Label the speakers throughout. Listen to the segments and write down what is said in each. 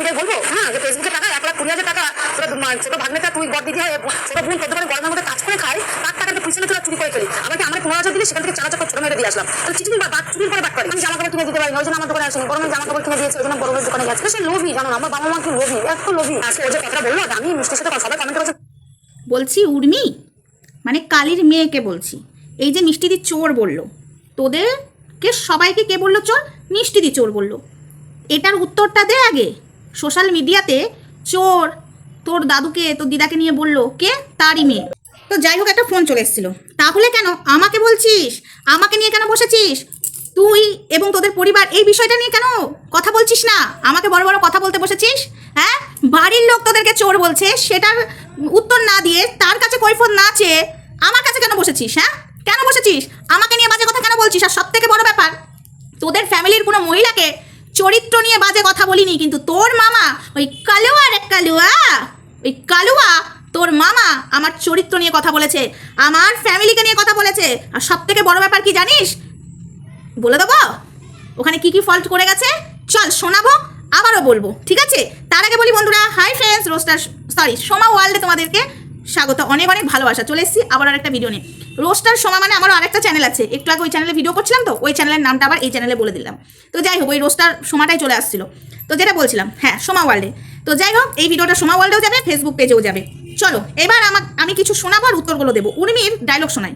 Speaker 1: মিডিয়ায় বলব? হ্যাঁ যে ফেসবুকে টাকা, এক লাখ কুড়ি হাজার টাকা তোরা ছোট তুই বড় দিদি হয়, ছোট বোন তোর দোকানে গরমের মধ্যে কাজ করে খাই, তার টাকা টাকাটা পিছনে তোরা চুরি করে ফেলি আমাকে আমার পনেরো হাজার দিলে সেখান থেকে চার হাজার ছোট মেরে দিয়ে আসলাম? তাহলে বা বাদ চুরির পরে বাদ করে আমি জামা কাপড় কিনে দিতে পারি ওই জন্য আমার দোকানে আসেনি বরং জামা কাপড় কিনে দিয়েছে, ওই জন্য বড় দোকানে গেছে। সে লোভী, জানো আমার বাবা মা কি লোভী, এত লোভী। আজকে ওই যে কথাটা বলল আমি মিষ্টির সাথে সবাই কমেন্ট করেছে।
Speaker 2: বলছি, উর্মি মানে কালীর মেয়েকে বলছি, এই যে মিষ্টিদি চোর বলল তোদেরকে সবাইকে কে বলল চোর? মিষ্টিদি চোর বলল। এটার উত্তরটা দে আগে। সোশ্যাল মিডিয়াতে চোর, তোর দাদুকে, তোর দিদাকে নিয়ে বলল, কে? তারই মেয়ে। তো যাই হোক, একটা ফোন চলে এসেছিল। তাহলে কেন? আমাকে বলছিস? আমাকে নিয়ে কেন বসেছিস? তুই এবং তোদের পরিবার এই বিষয়টা নিয়ে কেন কথা বলছিস না? আমাকে বড় বড় কথা বলতে বসেছিস? হ্যাঁ? বাড়ির লোক তোদেরকে চোর বলছে, সেটার উত্তর না দিয়ে তার কাছে কৈফত না চেয়ে আমার কাছে কেন বসেছিস হ্যাঁ? কেন বসেছিস? আমাকে নিয়ে বাজে কথা কেন বলছিস? আর সব থেকে বড় ব্যাপার, তোদের ফ্যামিলির কোনো মহিলাকে চরিত্র নিয়ে বাজে কথা বলিনি, কিন্তু তোর মামা, ওই কালুয়া রে কালুয়া, ওই কালুয়া, তোর মামা আমার চরিত্র নিয়ে কথা বলেছে, আমার ফ্যামিলিকে নিয়ে কথা বলেছে, আর সব থেকে বড় ব্যাপার কি জানিস? বলে দেবো? ওখানে কি কি ফল্ট করে গেছে? চল শোনাবো, আবারও বলব, ঠিক আছে? তার আগে বলি বন্ধুরা hi friends roaster sorry Soma ওয়ার্ল্ডে তোমাদেরকে স্বাগত, অনেক অনেক ভালোবাসা। চলে এসেছি আবার আরেকটা ভিডিও নিয়ে। রোস্টার সময় মানে আমারও আরেকটা চ্যানেল আছে। একটু আগে ওই চ্যানেলে ভিডিও করছিলাম তো, ওই চ্যানেলের নামটা আবার এই চ্যানেলে বলে দিলাম। তো যাই হোক, ওই রোস্টার সময়টাই চলে আসছিল। তো যেটা বলছিলাম হ্যাঁ সোমা ওয়ার্ল্ডে তো যাই হোক, এই ভিডিওটা সোমা ওয়ার্ল্ডেও যাবে ফেসবুক পেজেও যাবে। চলো, এবার আমার আমি কিছু শোনাবো আর উত্তরগুলো দেবো। উর্মির ডায়লগ শোনাই।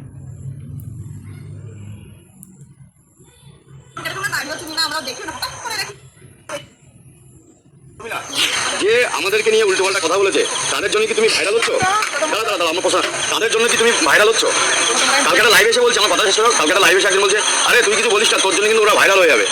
Speaker 3: যে আমাদেরকে নিয়ে উল্টো পাল্টা কথা বলেছে তাদের জন্য কি তুমি ভাইরাল হচ্ছ? দাঁড়া দাঁড়া আমার প্রশ্ন তাদের জন্য কি তুমি ভাইরাল হচ্ছ? কালকে একটা লাইভ এসে বলছে আমার কথা শেষ করো। কালকে একটা লাইভ এসে একজন বলছে আরে তুই কিছু বলিস না তোর জন্য কিন্তু ওরা ভাইরাল হয়ে যাবে।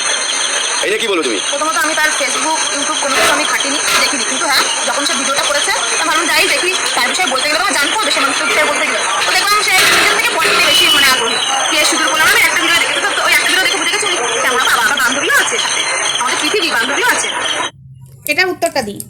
Speaker 3: এটা কি বলো তুমি?
Speaker 1: প্রথমত আমি তার ফেসবুক ইউটিউব কোনো কিছু আমি ঘাটিনি দেখিনি। কিন্তু হ্যাঁ যখন সে ভিডিওটা করেছে আমি ভাবলাম যাই দেখি তার বিষয়ে বলতে গেলে আমার জানতে হবে সে মানুষের বিষয়ে বলতে গেলে। তো দেখলাম সে নিজের থেকে পয়েন্টে বেশি মানে আগ্রহী। কে শুধু বললাম আমি একটা ভিডিও দেখে তো ওই একটা ভিডিও দেখে বুঝে গেছি কেমন বাবা বান্ধবীও আছে সাথে। আমাদের পৃথিবী বান্ধবীও আছে।
Speaker 2: এটার উত্তরটা দিই।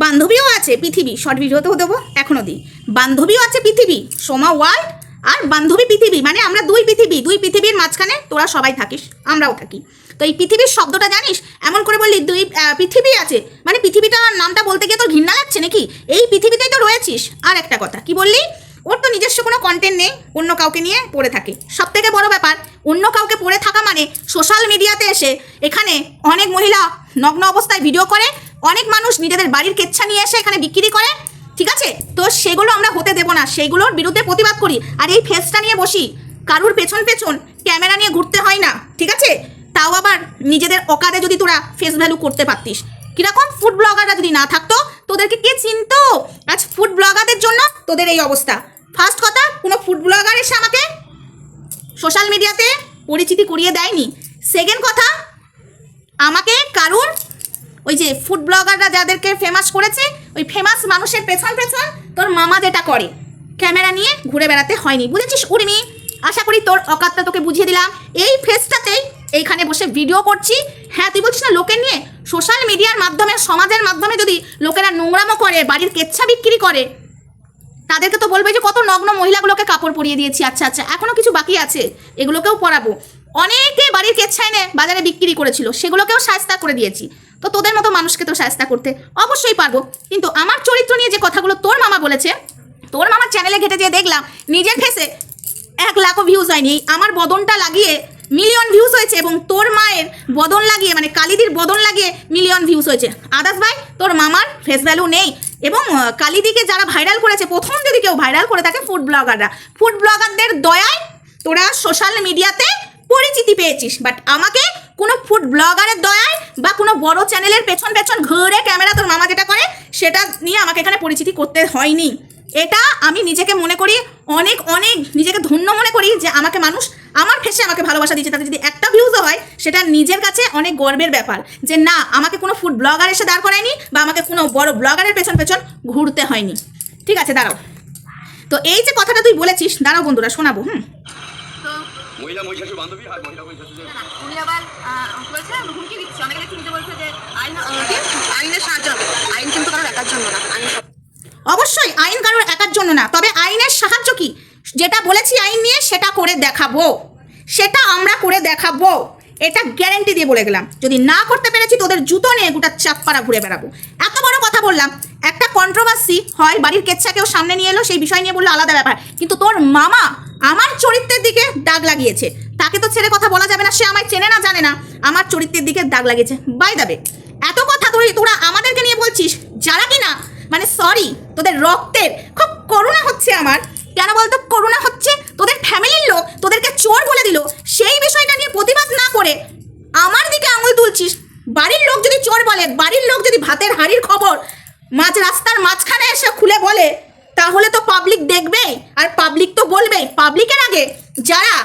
Speaker 2: বান্ধবীও আছে পৃথিবী শর্ট ভিডিওতেও দেবো এখনও দিই। বান্ধবীও আছে পৃথিবী, সোমা ওয়ার্ল্ড আর বান্ধবী পৃথিবী মানে আমরা দুই পৃথিবী, দুই পৃথিবীর মাঝখানে তোরা সবাই থাকিস, আমরাও থাকি। তো এই পৃথিবীর শব্দটা জানিস? এমন করে বললি, দুই পৃথিবী আছে মানে পৃথিবীটার নামটা বলতে গিয়ে তোর ঘৃণা লাগছে নাকি? এই পৃথিবীতেই তো রয়েছিস। আর একটা কথা, কি বললি? ওর তো নিজস্ব কোনো কন্টেন্ট নেই, অন্য কাউকে নিয়ে পড়ে থাকে। সব থেকে বড় ব্যাপার, অন্য কাউকে পড়ে থাকা মানে সোশ্যাল মিডিয়াতে এসে এখানে অনেক মহিলা নগ্ন অবস্থায় ভিডিও করে অনেক মানুষ নিজেদের বাড়ির কেচ্ছা নিয়ে এসে এখানে বিক্রি করে, ঠিক আছে? তো সেগুলো আমরা হতে দেবো না, সেগুলোর বিরুদ্ধে প্রতিবাদ করি। আর এই ফেসটা নিয়ে বসি, কারুর পেছন পেছন ক্যামেরা নিয়ে ঘুরতে হয় না, ঠিক আছে? তাও আবার নিজেদের অকাদে যদি তোরা ফেস ভ্যালু করতে পারতিস। কীরকম ফুড ব্লগাররা যদি না থাকতো, তোদেরকে কে চিনতো? আজ ফুড ব্লগারদের জন্য তোদের এই অবস্থা। ফার্স্ট কথা, কোনো ফুড ব্লগার এসে আমাকে সোশ্যাল মিডিয়াতে পরিচিতি করিয়ে দেয়নি। সেকেন্ড কথা, আমাকে কারুর ওই যে ফুড ব্লগাররা যাদেরকে ফেমাস করেছে, ওই ফেমাস মানুষের পেছন পেছন তোর মামা যেটা করে ক্যামেরা নিয়ে ঘুরে বেড়াতে হয়নি। বুঝেছিস উর্মি? আশা করি তোর অকাতটা তোকে বুঝিয়ে দিলাম। এই ফেসটাতেই এইখানে বসে ভিডিও করছি। হ্যাঁ তুই বলছিস না, লোকের নিয়ে সোশ্যাল মিডিয়ার মাধ্যমে, সমাজের মাধ্যমে যদি লোকেরা নোংরামো করে, বাড়ির কেচ্ছা বিক্রি করে, তাদেরকে তো বলবে যে কত নগ্ন মহিলাগুলোকে কাপড় পরিয়ে দিয়েছি। আচ্ছা আচ্ছা এখনও কিছু বাকি আছে, এগুলোকেও পরাবো। অনেকে বাড়ির কেচ্ছা এনে বাজারে বিক্রি করেছিল, সেগুলোকেও সায়স্তা করে দিয়েছি। তো তোদের মতো মানুষকে তো সায়স্তা করতে অবশ্যই পারব। কিন্তু আমার চরিত্র নিয়ে যে কথাগুলো তোর মামা বলেছে, তোর মামার চ্যানেলে ঘেটে যেয়ে দেখলাম, নিজের ফেসে এক লাখও ভিউজ হয়নি, আমার বদনটা লাগিয়ে মিলিয়ন ভিউজ হয়েছে এবং তোর মায়ের বদন লাগিয়ে মানে কালিদির বদন লাগিয়ে মিলিয়ন ভিউজ হয়েছে। আদার্স ভাই, তোর মামার ফেস ভ্যালু নেই এবং কালিদিকে যারা ভাইরাল করেছে, প্রথম যদি কেউ ভাইরাল করে থাকে ফুড ব্লগাররা ফুড ব্লগারদের দয়ায় তোরা সোশ্যাল মিডিয়াতে পরিচিতি পেয়েছিস বাট আমাকে কোনো ফুড ব্লগারের দয়ায় বা কোনো বড় চ্যানেলের পেছন পেছন ঘুরে ক্যামেরা তোর মামা যেটা করে, সেটা নিয়ে আমাকে এখানে পরিচিতি করতে হয়নি। এটা আমি নিজেকে মনে করি, অনেক অনেক নিজেকে ধন্য মনে করি যে আমাকে মানুষ আমার ফেসে আমাকে ভালোবাসা দিচ্ছে তাতে যদি একটা ভিউজও হয়, সেটা নিজের কাছে অনেক গর্বের ব্যাপার যে না, আমাকে কোনো ফুড ব্লগার এসে দাঁড় করায়নি বা আমাকে কোনো বড় ব্লগারের পেছন পেছন ঘুরতে হয়নি। ঠিক আছে, দাঁড়াও। তো এই যে কথাটা তুই বলেছিস, দাঁড়াও বন্ধুরা, শোনাবো, হুম?
Speaker 3: মহিলা মহিষাসুর বান্ধবী আর মহিলা মহিষাসুর
Speaker 1: উনি আবার বলছে? হুমকি দিচ্ছে। অনেকে দেখছি নিজে বলছে যে আইন আইনের সাহায্য হবে। আইন কিন্তু কারোর একার জন্য না। আইন
Speaker 2: অবশ্যই আইন কারোর একার জন্য না। তবে আইনের সাহায্য কি? যেটা বলেছি আইন নিয়ে সেটা করে দেখাবো। সেটা আমরা করে দেখাবো। এটা গ্যারেন্টি দিয়ে বলে গেলাম। যদি না করতে পেরেছি তোদের জুতো নিয়ে গোটা চাপ্পারা ঘুরে বেড়াবো। এত বড় কথা বললাম। একটা কন্ট্রোভার্সি হয় বাড়ির কেচ্ছাকেও সামনে নিয়ে এলো সেই বিষয় নিয়ে বলল আলাদা ব্যাপার। কিন্তু তোর মামা আমার চরিত্রের দিকে দাগ লাগিয়েছে। তাকে তো ছেড়ে কথা বলা যাবে না, সে আমায় চেনে না, জানে না। আমার চরিত্রের দিকে দাগ লাগিয়েছে। বাই দাবে এত কথা তুই তোরা আমাদেরকে নিয়ে বলছিস, যারা কিনা মানে সরি তোদের রক্তের খুব করুণা হচ্ছে আমার। কেন বলতো? করুণা হচ্ছে তোদের ফ্যামিলির লোক তোদেরকে চোর বলে দিল। সেই বিষয়টা নিয়ে প্রতিবাদ না করে আমার দিকে আঙুল তুলছিস। বাড়ির লোক যদি চোর বলে, বাড়ির লোক যদি ভাতের হাড়ির খবর মাঝ রাস্তার মাঝখানে এসে খুলে বলে তাহলে তো পাবলিক দেখবেই আর পাবলিক তো বলবেই পাবলিকের আগে যারা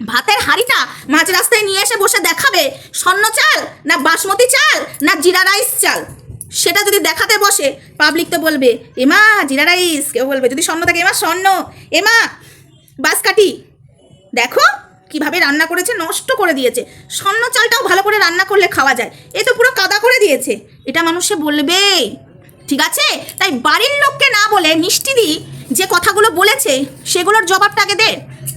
Speaker 2: ভাতের হাঁড়িটা মাঝ রাস্তায় নিয়ে এসে বসে দেখাবে, স্বর্ণ চাল না বাসমতি চাল না জিরা রাইস চাল, সেটা যদি দেখাতে বসে পাবলিক তো বলবে, এমা, জিরা রাইস। কেউ বলবে, যদি স্বর্ণ থাকে, এমা, স্বর্ণ। এমা বাসকাটি দেখো কীভাবে রান্না করেছে, নষ্ট করে দিয়েছে। স্বর্ণ চালটাও ভালো করে রান্না করলে খাওয়া যায়। এ তো পুরো কাদা করে দিয়েছে। এটা মানুষে বলবেই ঠিক আছে? তাই বাড়ির লোককে না বলে মিষ্টি দি যে কথাগুলো বলেছে, সেগুলোর জবাবটাকে দে।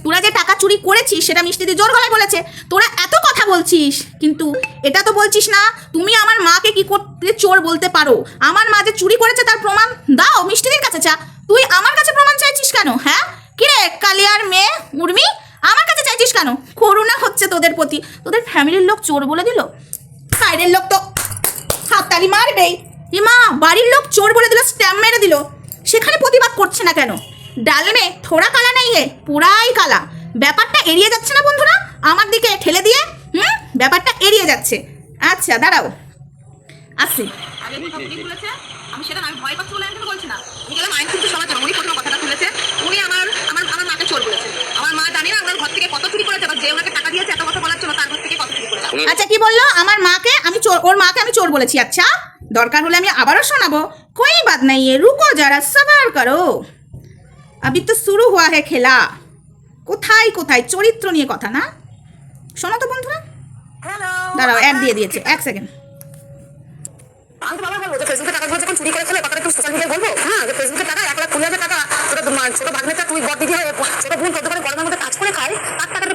Speaker 2: তোরা যে টাকা চুরি করেছিস, সেটা মিষ্টি দি জোর গলায় বলেছে। তোরা এত কথা বলছিস, কিন্তু এটা তো বলছিস না। তুমি আমার মাকে কি করতে চোর বলতে পারো? আমার মা যে চুরি করেছে তার প্রমাণ দাও মিষ্টিদির কাছে চা তুই আমার কাছে প্রমাণ চাইছিস কেন হ্যাঁ? কিরে কালিয়ার মেয়ে, উর্মি? আমার কাছে চাইছিস কেন? করুণা হচ্ছে তোদের প্রতি। তোদের ফ্যামিলির লোক চোর বলে দিল? সাইডের লোক তো হাততালি মারবেই। ইমা বাড়ির লোক চোর বলে দিল স্ট্যাম্প মেরে দিল। সেখানে প্রতিবাদ করছে না কেন? ডালমে থোড়া কালা নেই এ পুরাই কালা। ব্যাপারটা এড়িয়ে যাচ্ছে না বন্ধুরা? আমার দিকে ঠেলে দিয়ে হুম? ব্যাপারটা এড়িয়ে যাচ্ছে। আচ্ছা দাঁড়াও। আসি।
Speaker 1: আমি সেটা আমি ভয় পাচ্ছি বলে আমি বলছি না। উনি গেলাম আইন কিন্তু সমাজ উনি প্রথম কথাটা তুলেছে। উনি আমার আমার আমার মাকে চোর বলেছে। আমার মা জানি না ওনার ঘর থেকে কত চুরি করেছে বা যে ওনাকে টাকা দিয়েছে এত কথা বলার জন্য তার ঘর থেকে কত চুরি করেছে।
Speaker 2: আচ্ছা কি বলল? আমার মাকে আমি চোর ওর মাকে আমি চোর বলেছি আচ্ছা? দরকার হলে আমি আবারও শোনাবো। কই বাদ নাই রুকো যারা সবার করো। আবি তো শুরু হওয়া হে খেলা। কোথায় কোথায়? চরিত্র নিয়ে কথা না? শোনো তো বন্ধুরা। দাঁড়াও এক দিয়ে দিয়েছে এক সেকেন্ড
Speaker 1: আমি বাবা ফেসবুকে টাকা যখন চুরি করে একটু সোশ্যাল বলব? হ্যাঁ যে ফেসবুকে টাকা এক লাখ টাকা ছোট ভাগ্নেটা তুই বড় দিদি ছোট গরমের মধ্যে কাজ করে খায়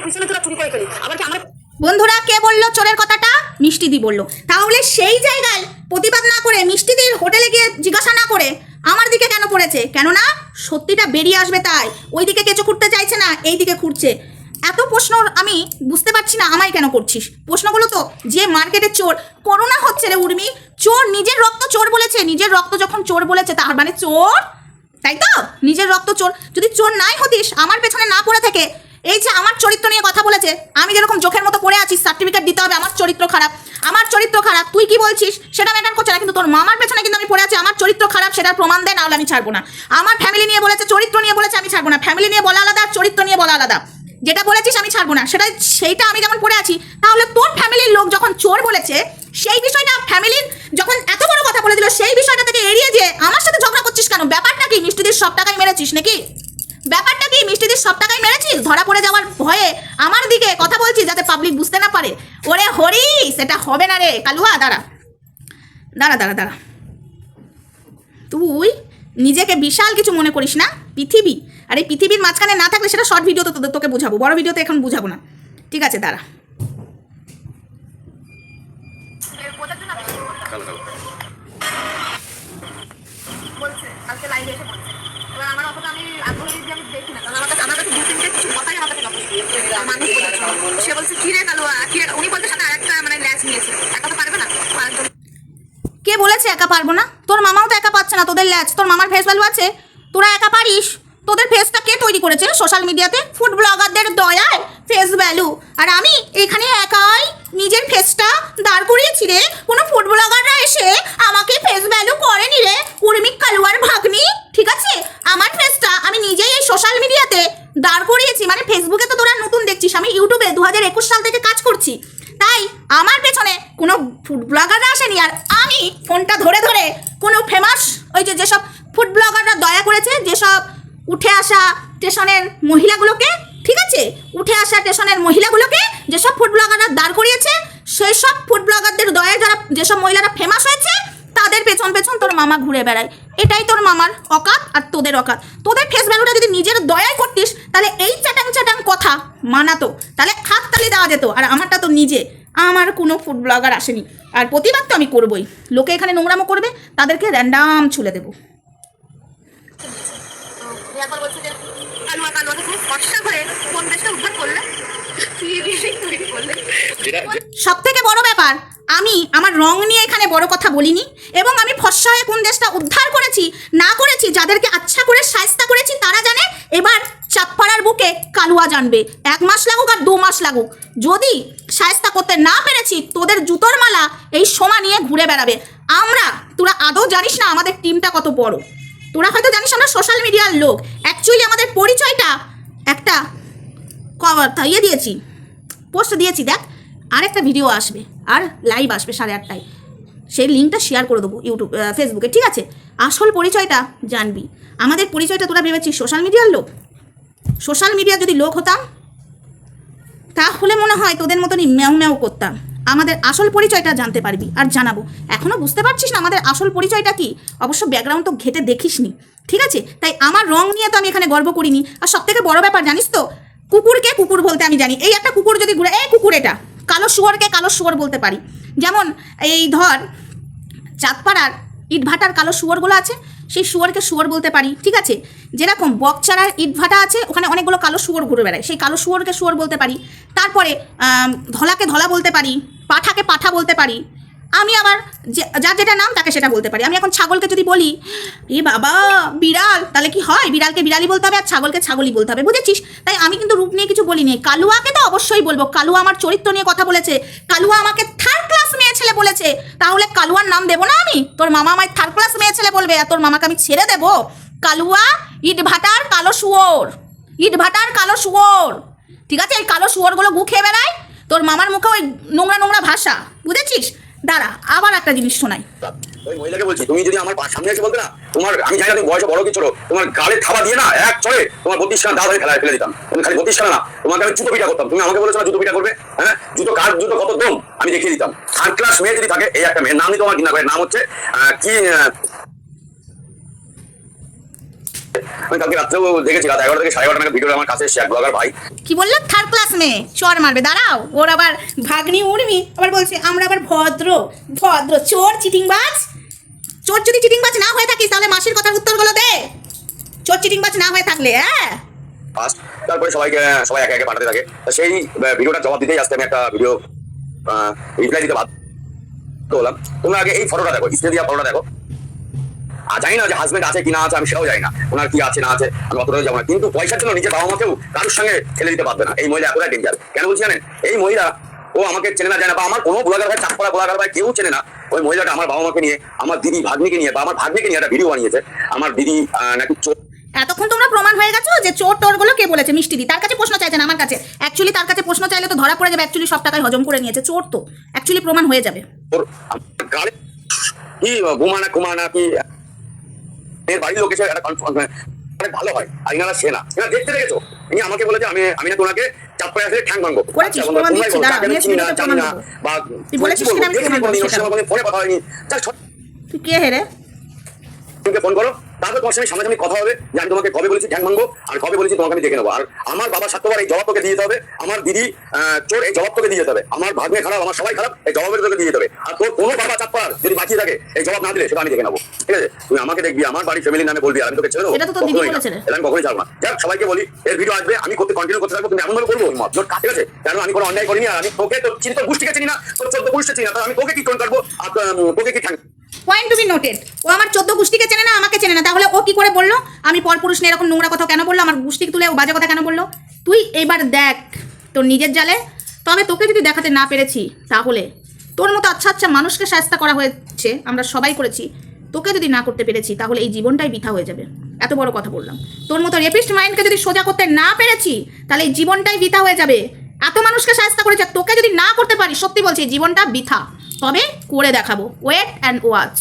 Speaker 1: পিছনে তোরা চুরি করে খেলি আবার কি আমরা
Speaker 2: বন্ধুরা কে বলল চোরের কথাটা? মিষ্টি দি বলল। তাহলে সেই জায়গায় প্রতিবাদ না করে মিষ্টিদির হোটেলে গিয়ে জিজ্ঞাসা না করে, আমার দিকে কেন পড়েছে? কেননা সত্যিটা বেরিয়ে আসবে তাই। ওই দিকে কেঁচো খুঁড়তে চাইছে না এই দিকে খুঁড়ছে। এত প্রশ্ন আমি বুঝতে পারছি না, আমায় কেন করছিস? প্রশ্নগুলো তো যে মার্কেটে চোর, করোনা হচ্ছে রে উর্মি। চোর নিজের রক্ত চোর বলেছে, নিজের রক্ত যখন চোর বলেছে, তার মানে চোর? তাই তো? নিজের রক্ত চোর, যদি চোর নাই হতিস, আমার পেছনে না পড়ে থেকে এই যে আমার চরিত্র নিয়ে কথা বলেছে, আমি যেরকম চোখের মতো পড়ে আছি সার্টিফিকেট দিতে হবে, আমার চরিত্র খারাপ। আমার চরিত্র খারাপ, তুই কি বলছিস? সেটা ম্যাটার করছে না, কিন্তু তোর মামার পেছনে কিন্তু আমি পড়ে আছি, আমার চরিত্র খারাপ, সেটার প্রমাণ দেয় না হলে আমি ছাড়বো না। আমার ফ্যামিলি নিয়ে বলেছে, চরিত্র নিয়ে বলেছে, আমি ছাড়বো না। ফ্যামিলি নিয়ে বলা আলাদা আর চরিত্র নিয়ে বলা আলাদা। যেটা বলেছিস, আমি ছাড়বো না। সেটা সেইটা আমি যেমন পড়ে আছি, তাহলে তোর ফ্যামিলির লোক যখন চোর বলেছে, সেই বিষয়টা ফ্যামিলির যখন এত বড় কথা বলে দিল, সেই বিষয়টা থেকে এড়িয়ে যে আমার সাথে ঝগড়া করছিস কেন? ব্যাপারটা কি? মিষ্টিদের সব টাকাই মেরেছিস নাকি? ব্যাপারটা কি? মিষ্টিদের সব টাকাই মেরেছিস? ধরা পড়ে যাওয়ার ভয়ে আমার দিকে কথা বলছিস যাতে পাবলিক বুঝতে না পারে? ওরে হরি, সেটা হবে না রে। কালুয়া, দাঁড়া। দাঁড়া দাঁড়া দাঁড়া। তুই নিজেকে বিশাল কিছু মনে করিস না? পৃথিবী। আর এই পৃথিবীর মাঝখানে না থাকলে সেটা শর্ট ভিডিওতে তোদের, তোকে বুঝাবো। বড় ভিডিওতে এখন বুঝাবো না। ঠিক আছে, দাঁড়া।
Speaker 3: কালো কালো
Speaker 1: কালকে এসে বলছে এবার আমার অতটা আমি আগ্রহী যে আমি দেখি না কারণ আমার কাছে আমার কাছে দু তিনটে কিছু কথাই আমার কাছে নষ্ট সে বলছে, কিরে কালো কিরে উনি মানে ল্যাচ নিয়েছে। একা তো পারবে না।
Speaker 2: কে বলেছে একা পারব না? তোর মামাও তো একা পাচ্ছে না, তোদের ল্যাচ তোর মামার ফেস ভ্যালু আছে? তোরা একা পারিস? তোদের ফেসটা কে তৈরি করেছে সোশ্যাল মিডিয়াতে ফুড ব্লগারদের দয়ায় ফেস ভ্যালু আর আমি এখানে একাই নিজের ফেসটা দাঁড় করিয়েছি রে কোনো ফুড ব্লগাররা এসে আমাকে ফেস ভ্যালু করেনি রে উর্মিক কালুয়ার ভাগ্নি ঠিক আছে আমার ফেসটা আমি নিজেই এই সোশ্যাল মিডিয়াতে দাঁড় করিয়েছি মানে ফেসবুকে তো তোরা নতুন দেখছিস আমি ইউটিউবে দু হাজার একুশ সাল থেকে কাজ করছি তাই আমার পেছনে কোনো ফুড ব্লগাররা আসেনি আর আমি ফোনটা ধরে ধরে কোনো ফেমাস যে যেসব ফুড ব্লগাররা দয়া করেছে, যেসব উঠে আসা স্টেশনের মহিলাগুলোকে, ঠিক আছে? উঠে আসা স্টেশনের মহিলাগুলোকে যেসব ফুড ব্লগাররা দাঁড় করিয়েছে সেই সব ফুড ব্লগারদের দয়া যারা যেসব মহিলারা ফেমাস হয়েছে, তাদের পেছন পেছন তোর মামা ঘুরে বেড়ায়। এটাই তোর মামার অকাত আর তোদের অকাত। তোদের ফেস ভ্যালুটা যদি নিজের দয়ায় করতিস, তাহলে এই চ্যাটাং চ্যাটাং কথা মানাতো। তাহলে হাততালি দেওয়া যেত, আর আমারটা তো নিজে। আমার কোনো ফুড ব্লগার আসেনি। আর প্রতিবাদ তো আমি করবই। লোকে এখানে নোংরামো করবে তাদেরকে র্যান্ডাম ছুলে দেবো। সব থেকে বড় ব্যাপার আমি আমার রং নিয়ে এখানে বড় কথা বলিনি এবং আমি ফর্সা হয়ে কোন দেশটা উদ্ধার করেছি, না করেছি, যাদেরকে আচ্ছা করে সায়স্তা করেছি, তারা জানে এবার চাঁদপাড়ার বুকে কালুয়া জানবে। এক মাস লাগুক আর দু মাস লাগুক। যদি সায়স্তা করতে না পেরেছি, তোদের জুতোর মালা এই সময় নিয়ে ঘুরে বেড়াবে। আমরা, তোরা আদৌ জানিস না আমাদের টিমটা কত বড়? তোরা হয়তো জানিস আমরা সোশ্যাল মিডিয়ার লোক। অ্যাকচুয়ালি আমাদের পরিচয়টা একটা কভার ইয়ে দিয়েছি পোস্ট দিয়েছি, দেখ। আরেকটা ভিডিও আসবে। আর লাইভ আসবে সাড়ে আটটায়। সেই লিঙ্কটা শেয়ার করে দেবো ইউটিউব ফেসবুকে ঠিক আছে? আসল পরিচয়টা জানবি। আমাদের পরিচয়টা তোরা ভেবেছিস সোশ্যাল মিডিয়ার লোক? সোশ্যাল মিডিয়ার যদি লোক হতাম, তাহলে মনে হয় তোদের মতনই ম্যাও ম্যাও করতাম। আমাদের আসল পরিচয়টা জানতে পারবি আর জানাব। এখনও বুঝতে পারছিস না আমাদের আসল পরিচয়টা কি? অবশ্য ব্যাকগ্রাউন্ড তো ঘেটে দেখিসনি, ঠিক আছে? তাই আমার রং নিয়ে তো আমি এখানে গর্ব করিনি। আর সব থেকে বড় ব্যাপার জানিস তো, কুকুরকে কুকুর বলতে আমি জানি। এই একটা কুকুর যদি ঘুরে, এই কুকুর এটা। কালো কালো শুয়োর বলতে পারি। যেমন এই ধর চাঁদপাড়ার ইটভাটার কালো শুয়োরগুলো আছে, সেই শুয়োরকে শুয়োর বলতে পারি, ঠিক আছে? যেরকম বকচারার ইটভাটা আছে, ওখানে অনেকগুলো কালো শুয়োর ঘুরে বেড়ায়, সেই কালো শুয়োরকে শুয়োর বলতে পারি। তারপরে ধলাকে ধলা বলতে পারি, পাঠাকে পাঠা বলতে পারি আমি আবার যা যেটা নাম, তাকে সেটা বলতে পারি। আমি এখন ছাগলকে যদি বলি, এ বাবা, বিড়াল! তাহলে কি হয়? বিড়ালকে বিড়ালই বলতে হবে আর ছাগলকে ছাগলই বলতে হবে, বুঝেছিস? তাই আমি কিন্তু রূপ নিয়ে কিছু বলিনি। কালুয়াকে তো অবশ্যই বলব। কালুয়া আমার চরিত্র নিয়ে কথা বলেছে। কালুয়া আমাকে থার্ড ক্লাস মেয়ে ছেলে বলেছে। তাহলে কালুয়ার নাম দেবো না আমি? তোর মামা আমায় থার্ড ক্লাস মেয়ে ছেলে বলবে আর তোর মামাকে আমি ছেড়ে দেবো? কালুয়া, ইট ভাটার কালো শুয়োর। ইট ভাটার কালো শুয়োর। ঠিক আছে? এই কালো শুয়োরগুলো গু খেয়ে বেড়ায়। তোর মামার মুখে ওই নোংরা নোংরা ভাষা। বুঝেছিস? দাঁড়া, আবার একটা জিনিস শোনাই।
Speaker 3: ওই মহিলাকে বলছি, তুমি যদি আমার সামনে এসে বলতে না, তোমার, আমি জানি তুমি বয়সে বড় কিছু তোমার গালে থাবা দিয়ে না এক চড়ে তোমার বত্রিশ খানা দাঁড় ফেলা ফেলে দিতাম। তুমি খালি বত্রিশ খানা না, তোমাকে আমি জুতো পিঠা করতাম। তুমি আমাকে বলেছ না জুতো পিঠা করবে? হ্যাঁ? জুতো কার, জুতো কত দম? আমি দেখিয়ে দিতাম। থার্ড ক্লাস মেয়ে যদি থাকে, এই একটা মেয়ের নাম নিতে আমার ঘৃণা করে নাম হচ্ছে কি আমি কালকে রাত্রেও দেখেছি রাত এগারো থেকে সাড়ে এগারোটা নাগাদ ভিডিও আমার কাছে এসে এক ব্লগার ভাই।
Speaker 2: কি বলল? থার্ড ক্লাস মেয়ে। চর মারবে দাঁড়াও। ওর আবার ভাগ্নি উর্মি আবার বলছে আমরা আবার ভদ্র ভদ্র। চোর চিটিংবাজ? চোর যদি চিটিংবাজ না হয়ে থাকিস তাহলে মাসির কথার উত্তরগুলো দে। চোর চিটিংবাজ না হয়ে থাকলে হ্যাঁ?
Speaker 3: ফার্স্ট তারপরে সবাইকে সবাই একে একে পাঠাতে থাকে। সেই ভিডিওটা জবাব দিতেই আজকে আমি একটা ভিডিও রিপ্লাই দিতে বাধ্য হলাম। তোমরা আগে এই ফটোটা দেখো স্ক্রিনে দেওয়া ফটোটা দেখো। জানি না যে হাজবেন্ড আছে কি না আছে আমি সেটাও জানি না। ওনার কি আছে না আছে আমি অতটাও যাব না। কিন্তু পয়সার জন্য নিজের বাবা মাকেও কারোর সঙ্গে ঠেলে দিতে পারবে না। এই মহিলা এতটাই ডেঞ্জার কেন বলছি জানেন? এই মহিলা ও আমাকে চেনে না জানে না বা আমার কোনো ব্লগার ভাই চাপড়া ব্লগার ভাই কেউ চেনে না। ওই মহিলাটা আমার বাবা মাকে নিয়ে আমার দিদি ভাগ্নিকে নিয়ে বা আমার ভাগ্নিকে নিয়ে একটা ভিডিও বানিয়েছে। আমার দিদি নাকি চোখ
Speaker 2: এতক্ষণ তোমরা প্রমাণ হয়ে গেছো যে চোর টোরগুলো কে বলেছে? মিষ্টি দি তার কাছে প্রশ্ন চাইছে না আমার কাছে। অ্যাকচুয়ালি তার কাছে প্রশ্ন চাইলে তো ধরা পড়ে যাবে। অ্যাকচুয়ালি সব টাকায় হজম করে নিয়েছে। চোর তো। অ্যাকচুয়ালি প্রমাণ হয়ে যাবে।
Speaker 3: ওর কি ঘুমানা ঘুমানা কি এর বাড়ির লোক এসে একটা অনেক ভালো হয় আর ইনারা সেনা এনারা দেখতে দেখেছ? ইনি আমাকে বলেছে আমি আমি না তোমাকে আসলে ঠ্যাং ভাঙবো। না, জানি না, বা ফোনে কথা হয়নি।
Speaker 2: তুই কে হেরে
Speaker 3: তুমি ফোন করো তারপর তোমার সঙ্গে সামনাসামনি কথা হবে যে আমি তোমাকে কবে বলেছি ঠ্যাং ভাঙবো আর কবে বলেছি তোমাকে আমি দেখে নেব। আর আমার বাবা স্বার্থবার এই জবাব তোকে দিয়ে যেতে হবে আমার দিদি চোর এই জবাব তোকে দিয়ে যেতে হবে আমার ভাগ্নে খারাপ আমার সবাই খারাপ এই জবাবের তোকে দিয়ে যেতে হবে। আর তোর কোনো বাবা চাপ্পার যদি বাঁচিয়ে থাকে এই জবাব না দিলে সেটা আমি দেখে নেব। ঠিক আছে? তুমি আমাকে দেখবি আমার বাড়ি ফ্যামিলির নামে বলবি আর আমি তোকে ছেড়ে দেবো।
Speaker 2: এটা
Speaker 3: আমি কখনোই ছাড়বো না। যাক সবাইকে বলি এর ভিডিও আসবে আমি করতে কন্টিনিউ করতে থাকব কিন্তু এমন ভাবে করব তোর ঠিক আছে কারণ আমি কোনো অন্যায় করিনি আর আমি তোকে তোর চিনি তোর গোষ্ঠীকে চিনি না তোর চোদ্দ পুরুষকে চিনি না আমি তোকে কি কাটবো? আর তোকে কি ঠ্যাং
Speaker 2: পয়েন্ট টু বি নোটেড ও আমার চোদ্দ গোষ্ঠীকে চেনে না, আমাকে চেনে না। তাহলে ও কি করে বলল? আমি পরপুরুষ নিয়ে এরকম নোংরা কথা কেন বলল? আমার গোষ্ঠীকে তুলে ও বাজে কথা কেন বলল? তুই এবার দেখ তোর নিজের জালে। তবে তোকে যদি দেখাতে না পেরেছি, তাহলে? তোর মতো আচ্ছা আচ্ছা মানুষকে সাহায্য করা হয়েছে, আমরা সবাই করেছি। তোকে যদি না করতে পেরেছি, তাহলে এই জীবনটাই বৃথা হয়ে যাবে। এত বড় কথা বললাম। তোর মতো রেপিস্ট মাইন্ডকে যদি সোজা করতে না পেরেছি, তাহলে এই জীবনটাই বৃথা হয়ে যাবে। এত মানুষকে সাহায্য করেছে তোকে যদি না করতে পারি, সত্যি বলছি, জীবনটা বৃথা। তবে করে দেখাবো। Wait and watch